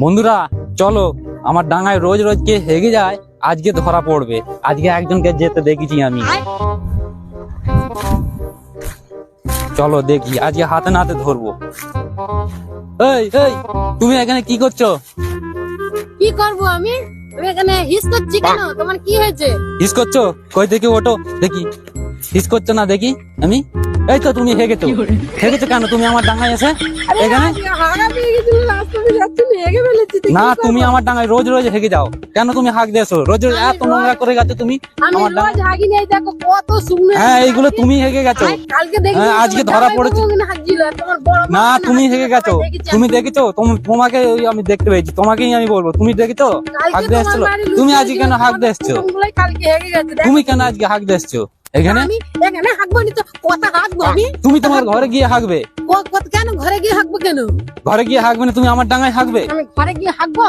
বন্ধুরা, চলো, আমার ডাঙায় রোজ রোজ কে হেগে যায়, আজকে ধরা পড়বে। আজকে একজনকে যেতে দেখেছি আমি। চলো দেখি, আজকে হাতে নাতে ধরবো। এই এই তুমি এখানে কি করছ? কি করব আমি? আমি এখানে হিস করছি কেন? তোমার কি হয়েছে? হিস করছ? কই থেকে ওঠো? দেখি। হিস করছ না দেখি? আমি? এই তো তুমি হেগেছো হেগেছো কেন? তুমি আমার ডাঙায় এসে এখানে? হাগা হেগে তো না তুমি আমার ডাঙায় রোজ রোজ হেগে যাও। কেন তুমি হাঁক দিয়েছ? রোজ রোজ এত নোংরা করে গেছো তুমি আমার হাগি হ্যাঁ এইগুলো তুমি হেগে গেছো। হ্যাঁ, আজকে ধরা পড়েছে। না তুমি হেগে গেছো। তুমি দেখেছ? তোম- তোমাকে ওই আমি দেখতে পেয়েছি তোমাকেই আমি বলব। তুমি দেখেছ? হাঁক দিয়ে বাড়ি তুমি আজকে কেন হাঁক দিয়ে হেগে। তুমি কেন আজকে হাঁক দিয়ে এখানে? আমি এখানে হাঁকবো নি তো। কথা হাঁকবো আমি? তুমি তোমার ঘরে গিয়ে হাঁকবে। কেন ঘরে গিয়ে হাঁকবো কেন? ঘরে গিয়ে হাঁকবে না তুমি আমার ডাঙায় হাঁকবে। আমি ঘরে গিয়ে হাঁকবো?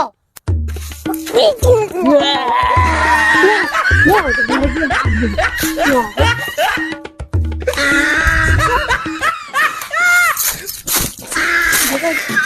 Okay.